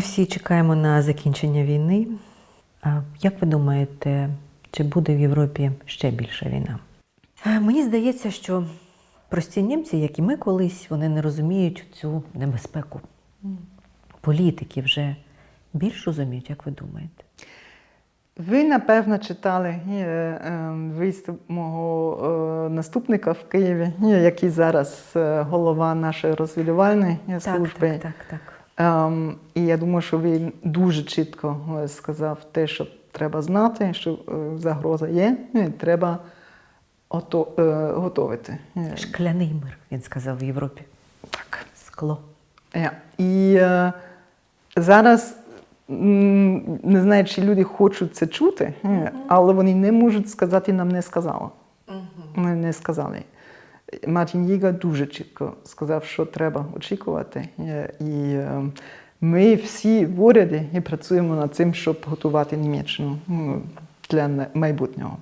всі чекаємо на закінчення війни. А як ви думаєте, чи буде в Європі ще більша війна? Мені здається, що прості німці, як і ми колись, вони не розуміють цю небезпеку. Політики вже більш розуміють, як ви думаєте? Ви, напевно, читали е, е, виступ мого е, наступника в Києві, який зараз голова нашої розвідувальної служби. так, так, так. Ем, і я думаю, що він дуже чітко е, сказав те, що треба знати, що е, загроза є, і треба ото, е, готовити. Е, Шкляний мир, він сказав в Європі. Так. Скло. Е, І е, зараз не знаю, чи люди хочуть це чути, але вони не можуть сказати, нам не сказали. Ми не сказали. Мартін Їга дуже чітко сказав, що треба очікувати. Е, І е, ми всі в уряді і працюємо над цим, щоб готувати Німеччину для майбутнього.